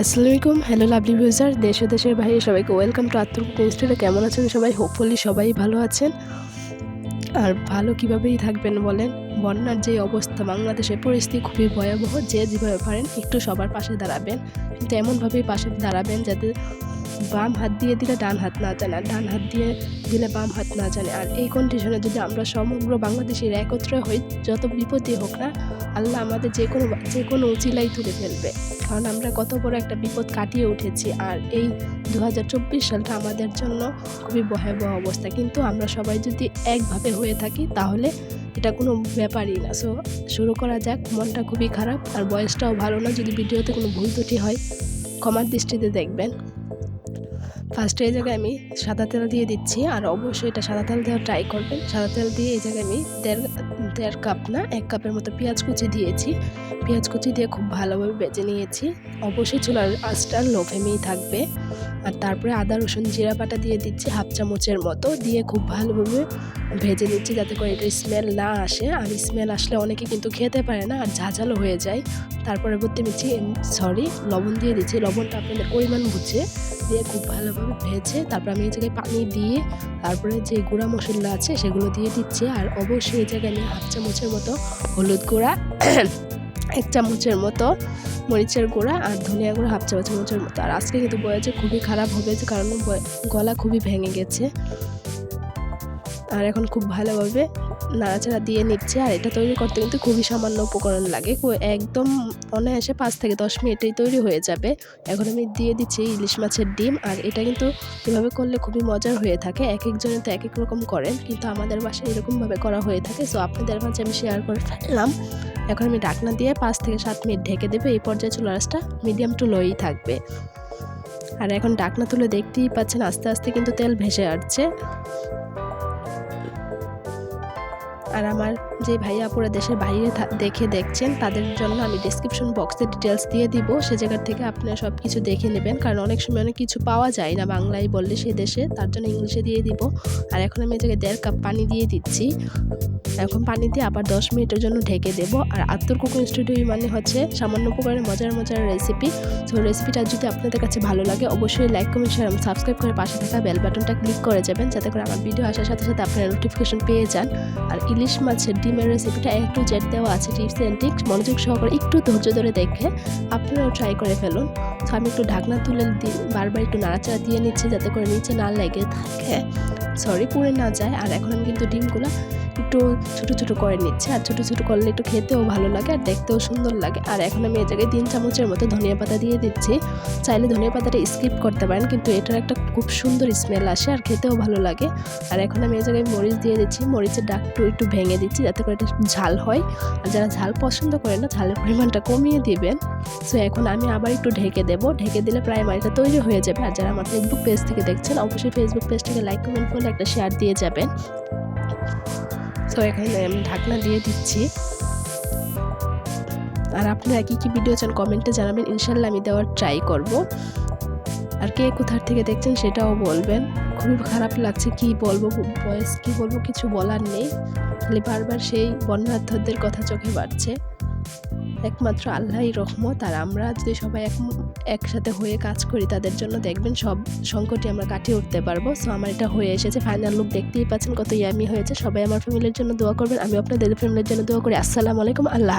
আসসালামু আলাইকুম hello lovely ভিউজার দেশ ও দেশের বাইরে সবাইকে ওয়েলকাম টু আত্ম ইনস্টিটিউটে কেমন আছেন সবাই? হোপফুলি সবাই ভালো আছেন। আর ভালো কীভাবেই থাকবেন বলেন। বন্যার যে অবস্থা বাংলাদেশের পরিস্থিতি খুবই ভয়াবহ, যে যেভাবে পারেন একটু সবার পাশে দাঁড়াবেন। কিন্তু এমনভাবেই পাশে দাঁড়াবেন যাতে বাম হাত দিয়ে দিলে ডান হাত না জানে আর ডান হাত দিয়ে দিলে বাম হাত না জানে আর এই কন্ডিশনে যদি আমরা সমগ্র বাংলাদেশের একত্র হই, যত বিপদই হোক না, আল্লাহ আমাদের যে কোনো যে কোনো উচিলাই তুলে ফেলবে। কারণ আমরা কত বড় একটা বিপদ কাটিয়ে উঠেছি আর এই দু হাজার চব্বিশ সালটা আমাদের জন্য খুবই ভয়াবহ অবস্থা। কিন্তু আমরা সবাই যদি একভাবে হয়ে থাকি, তাহলে এটা কোনো ব্যাপারই না। সো শুরু করা যাক। মনটা খুবই খারাপ আর বয়সটাও ভালো না। যদি ভিডিওতে কোনো ভুল ত্রুটি হয়, ক্ষমার দৃষ্টিতে দেখবেন। ফার্স্টে এই জায়গায় আমি সাদা তেল দিয়ে দিচ্ছি আর অবশ্যই এটা সাদা তেল দেওয়া ট্রাই করবেন। সাদা তেল দিয়ে এই জায়গায় আমি দেড় দেড় কাপ না, এক কাপের মতো পেঁয়াজ কুচি দিয়েছি। পেঁয়াজ কুচি দিয়ে খুব ভালোভাবে বেজে নিয়েছি। অবশ্যই চুলার আঁচটা লো ফ্লেমেই থাকবে। আর তারপরে আদা, রসুন, জিরা বাটা দিয়ে দিচ্ছি হাফ চামচের মতো। দিয়ে খুব ভালোভাবে ভেজে নিচ্ছি যাতে করে এটা স্মেল না আসে। আর স্মেল আসলে অনেকে কিন্তু খেতে পারে না, আর ঝাঁঝালো হয়ে যায়। তারপরে বলতে মিচ্ছি সরি লবণ দিয়ে দিচ্ছি। লবণটা আপনাদের পরিমাণ বুঝে দিয়ে খুব ভালোভাবে ভেজে তারপর আমি এই জায়গায় পানি দিয়ে তারপরে যে গুঁড়া মশলা আছে সেগুলো দিয়ে দিচ্ছি। আর অবশ্যই এই জায়গায় আমি হাফ চামচের মতো হলুদ গুঁড়া এক চামচের মতো, মরিচের গুঁড়া আর ধনিয়া গুঁড়া, হাফ চামচ চামচের মতো। আর আজকে কিন্তু বয়েছে খুবই খারাপ হবে কারণ গলা খুবই ভেঙে গেছে। আর এখন খুব ভালোভাবে নাড়াচাড়া দিয়ে নিচ্ছে। আর এটা তৈরি করতে কিন্তু খুবই সামান্য উপকরণ লাগে। একদম অনায়াসে পাঁচ থেকে দশ মিনিটেই তৈরি হয়ে যাবে। এখন আমি দিয়ে দিচ্ছি ইলিশ মাছের ডিম। আর এটা কিন্তু এভাবে করলে খুবই মজার হয়ে থাকে। এক একজনে তো এক এক রকম করেন কিন্তু আমাদের বাসায় এরকমভাবে করা হয়ে থাকে। সো আপনাদের মাঝে আমি শেয়ার করে ফেললাম। এখন আমি ডাকনা দিয়ে পাঁচ থেকে সাত মিনিট ঢেকে দেবে, এই পর্যায়ে চুলা মিডিয়াম টু লোই থাকবে। আর এখন ডাকনা তুলে দেখতেই পাচ্ছেন, আস্তে আস্তে কিন্তু তেল ভেসে আসছে। আর আমার যে ভাইয়া আপুরা দেশের বাইরে দেখে দেখছেন, তাদের জন্য আমি ডিসক্রিপশন বক্সে ডিটেলস দিয়ে দিব। সে জায়গার থেকে আপনারা সব কিছু দেখে নেবেন। কারণ অনেক সময় অনেক কিছু পাওয়া যায় না বাংলায় বললে সে দেশে, তার জন্য ইংলিশে দিয়ে দিব। আর এখন আমি জায়গায় দেড় কাপ পানি দিয়ে দিচ্ছি। এখন পানি দিয়ে আবার দশ মিনিটের জন্য ঢেকে দেব। আর আত্মর কুকিং স্টুডিও মানে হচ্ছে সামান্য উপকারের মজার মজার রেসিপি তো রেসিপিটা যদি আপনাদের কাছে ভালো লাগে, অবশ্যই লাইক কমেন্ট শেয়ার এবং সাবস্ক্রাইব করে পাশে থাকা বেল বাটনটা ক্লিক করে যাবেন। যাতে করে আমার ভিডিও আসার সাথে সাথে আপনারা নোটিফিকেশন পেয়ে যান। আর ইলিশ মাছের ডিমের রেসিপিটা একটু জেট দেওয়া আছে টিপস অ্যান্ড টিক্স মনোযোগ সহকারে একটু ধৈর্য ধরে দেখে আপনারাও ট্রাই করে ফেলুন। তো আমি একটু ঢাকনা তুলে বারবার একটু নাড়াচাড়া দিয়ে নিচ্ছি যাতে করে নিচে না লেগে থাকে। সরি পুড়ে না যায়। আর এখন আমি কিন্তু ডিমগুলো একটু ছোটো ছোটো করে নিচ্ছে, আর ছোটো ছোটো করলে একটু খেতেও ভালো লাগে আর দেখতেও সুন্দর লাগে। আর এখন আমি এই জায়গায় তিন চামচের মতো ধনিয়া পাতা দিয়ে দিচ্ছি। চাইলে ধনিয়া পাতাটা স্কিপ করতে পারেন, কিন্তু এটার একটা খুব সুন্দর স্মেল আসে আর খেতেও ভালো লাগে। আর এখন আমি এই জায়গায় মরিচ দিয়ে দিচ্ছি, মরিচের ডাকটু একটু ভেঙে দিচ্ছি যাতে করে এটা ঝাল হয়। আর যারা ঝাল পছন্দ করে না, ঝালের পরিমাণটা কমিয়ে দিবেন। সো এখন আমি আবার একটু ঢেকে দেব। ঢেকে দিলে প্রায় মারিটা তৈরি হয়ে যাবে। আর যারা আমার ফেসবুক পেজ থেকে দেখছেন, অবশ্যই ফেসবুক পেজটাকে লাইক কমেন্ট করলে একটা শেয়ার দিয়ে যাবেন। তো এখানে আমি ঢাকনা দিয়ে দিচ্ছি। আর আপনারা কি কি ভিডিও চান কমেন্টে জানাবেন। ইনশাল্লাহ আমি দেওয়ার ট্রাই করব। আর কে কোথার থেকে দেখছেন সেটাও বলবেন। খুবই খারাপ লাগছে কি বলব, বয়স কি বলব, কিছু বলার নেই। খালি বারবার সেই বন্যার্থদের কথা চোখে বাড়ছে। একমাত্র আল্লাহই রহমত। আর আমরা যদি সবাই এক একসাথে হয়ে কাজ করি, তাদের জন্য দেখবেন সব সংকটই আমরা কাটিয়ে উঠতে পারব। সো আমার এটা হয়ে এসেছে। ফাইনাল লুক দেখতেই পাচ্ছেন কত ইয়ামি হয়েছে। সবাই আমার ফ্যামিলির জন্য দোয়া করবেন। আমি আপনাদের ফ্যামিলির জন্য দোয়া করি। আসসালামু আলাইকুম। আল্লাহ